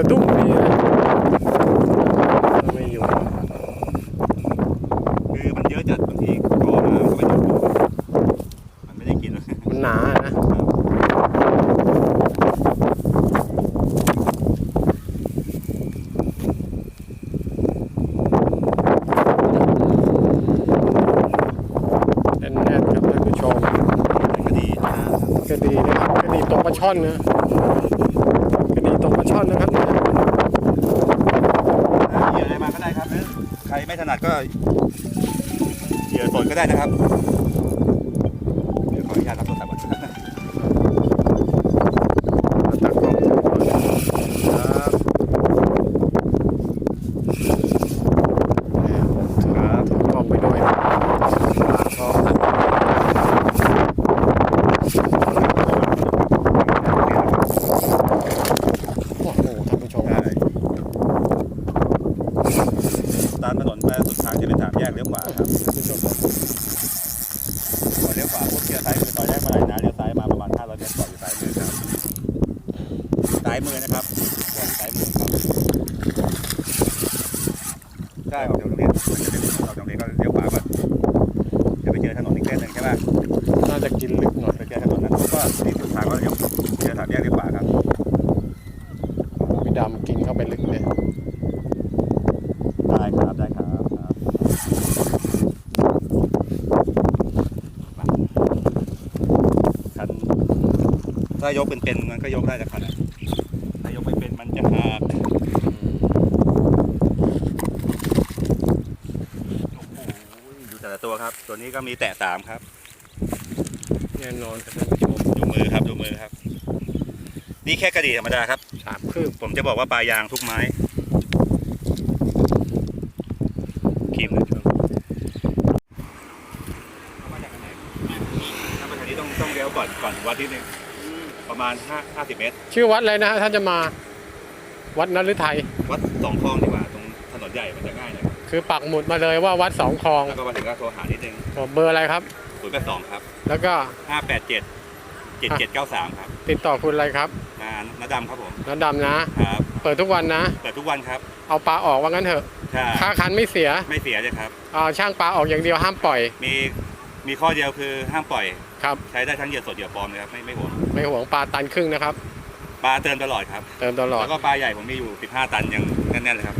ะดุ้งดีไม่อยู่ คือมันเยอะจัดบางทีก็ไม่ดูมันไม่ได้กินมันหนานะแน่นๆครับท่านผู้ชมก็ดีนะครับก็ดีนะครับก็ดีตกปลาช่อนนะ ครับนี่ยเหยื่ออะไรมาก็ได้ครับหรือใครไม่ถนัดก็เหยื่อสดก็ได้นะครับ เดี๋ยวขออนุญาตรับโทรศัพท์ก่อน ตักกล้องครับเนี่ยถือ ครับ ถือกล้องไปด้วยนะก็ตัดโอ้โหท่านผู้ชมครับ ตามถนนไปสุดทางจะเป็นสามแยกเลี้ยวขวาครับท่านผู้ชมครับพอเลี้ยวขวาปุ๊บเลี้ยวซ้ายคือซอยแยกมาไหลนะเลี้ยวซ้ายมาประมาณ500เมตรก่อนอยู่ซ้ายมือครับซ้ายมือนะครับก่อนซ้ายมือครับใช่ออกจากโรงเรียนมันจะเป็นออกจากโรงเรียนก็เลี้ยวขวาก่อนจะไปเจอถนนอีกเส้นหนึ่งใช่ไหมน่าจะกินลึกหน่อยไปเจอถนนนั้นปุ๊บก็ที่สุดทางก็เลี้ยวเจอสามแยกเลี้ยวขวาครับพี่ดำกินเข้าไปลึกเลย ได้ครับได้ครับคัน ถ้ายกเป็นๆมันก็ยกได้แต่คันอะถ้ายกไม่เป็นมันจะหักโอ้โหดูแต่ละตัวครับ ตัวนี้ก็มีแตะสามครับ แน่นอนครับท่านผู้ชมดูมือครับดูมือครับ นี่แค่กระดี่ธรรมดาครับ สามคืบผมจะบอกว่าปลายางทุกไม้ครีมนะช่วงมาจากไหนถ้ามาทางนี้ต้องต้องเลี้ยวก่อนก่อนถึงวัดที่หนึ่ง ประมาณห้าห้าสิบเมตร ชื่อวัดอะไรนะฮะท่านจะมา วัดนฤทัยวัดสองคลองดีกว่า ตรงถนนใหญ่มันจะง่ายหน่อยคือปักหมุดมาเลยว่าวัดสองคลองแล้วก็มาถึงก็โทรหานิดนึงเบอร์อะไรครับศูนย์แปดสองครับแล้วก็ห้าแปดเจ็ดเจ็ดเจ็ดเก้าสามครับติดต่อคุณอะไรครับงานนาดำครับผมน้ำดำนะ ครับเปิดทุกวันนะ เปิดทุกวันครับเอาปลาออกว่างั้นเถอะใช่ค่าคันไม่เสียไม่เสียเลยครับเอาช่างปลาออกอย่างเดียวห้ามปล่อย มี มีข้อเดียวคือห้ามปล่อย ครับ ใช้ได้ทั้งเหยื่อสดเหยื่อปลอมเลยครับไม่ไม่ห่วงไม่ห่วงปลาตันครึ่งนะครับ ปลาเติมตลอดครับเติมตลอด แล้วก็ปลาใหญ่ผมมีอยู่ 15 ตันยังแน่นๆเลยครับ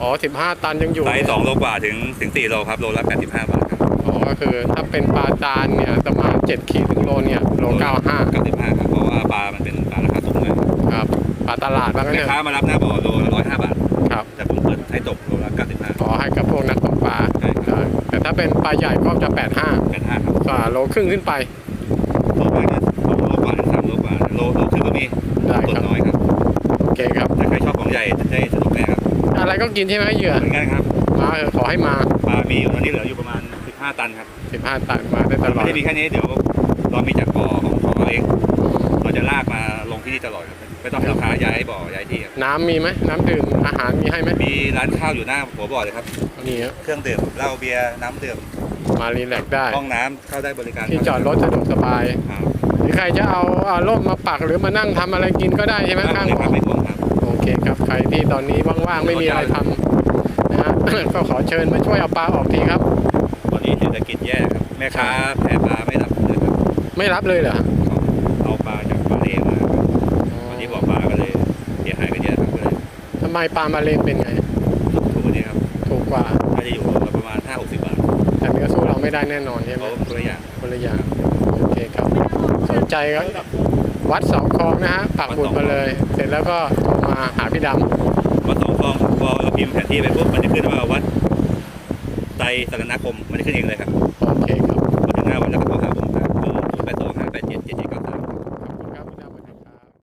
อ๋อสิบห้าตันยังอยู่ไซส์2โลกว่าถึงถึง4โลครับโลละ85บาทครับอ๋อก็คือถ้าเป็นปลาจานเนี่ยประมาณเจ็ดขีดถึงโลเนี่ยโลเก้าห้า95ครับเพราะว่าปลามันเป็นปลาราคาสูงเลยครับปลาตลาดว่างั้นแม่เถอะค้ามารับหน้าบ่อโลละ105บาทครับแต่ผมเปิดให้ตกโลละ95ขอให้กับพวกนักตก ถ้าเป็นปลาใหญ่ก็จะแปดห้า85ครับกว่าโลครึ่งขึ้นไปโลมากเนี่ยสองโลกว่าถึง3โลกว่า โลโลครึ่งก็มีได้ต้นครับน้อยครับโอเคครับ ถ้าใครชอบของใหญ่จะได้สนุกแน่ครับอะไรก็กินใช่ไหมเหยื่อเหมือนกันครับมาเถอะขอให้มาปลามีอยู่ตอนนี้เหลืออยู่ประมาณ15ตันครับ15ตันมาได้ตลอไม่ดได้มีแค่นี้เดี๋ยวเรามีจากบ่อของของเราเองเราจะลากมาลงที่นี่ตลอดครับไม่ต้องให้ลูกค้าย้ายบ่อย้ายที่ครับน้ำมีไหมน้ำดื่มอาหารมีให้ไหมมีร้านข้าวอยู่หน้าหัวบ่อเลยครับ นี่ฮะเครื่องดื่มเหล้าเบียร์น้ำดื่มมารีแลกซ์ได้ ห้องน้ำเข้าได้บริการที่จอดรถสะดวกสบาย ครับหรือใครจะเอาเอาร่มมาปักหรือมานั่งทำอะไรกินก็ได้ใช่ไหมไม่ข้างคบ่รับอไม่ห่วงครับ โอเคครับ ใครที่ตอนนี้ว่างๆ ไม่มีอะไรทำนะฮะ ก็ขอเชิญมาช่วยเอาปลาออกทีครับ ตอนนี้เศรษฐกิจแย่ครับแม่ค้าแผ่ปลาไม่รับเลยครับไม่รับเลยเหรอเขาเอาปลาจากมาเลมาครับตอนนี้บ่อปลาก็เลยเสียหายกันเยอะครับก็เลยทำไมปลามาเลนเป็นไงทุกวันนี้ครับถูกก ว่า น่าจะอยู่ประมาณ5-60บาทแต่มันก็สู้เราไม่ได้แน่นอนใช่ไหมเขาตัวอย่างคนละอย่างโอเคครับ สนใจก็วัดสองคลองนะฮะปักหมุดมาเลย เสร็จแล้วก็โทรมาหาพี่ดำวัดสองคลองพอเราพิมพ์แผนที่ไปปุ๊บมันจะขึ้นว่าวัดไตรสรณคมมันจะขึ้นเองเลยครับโอเคครับ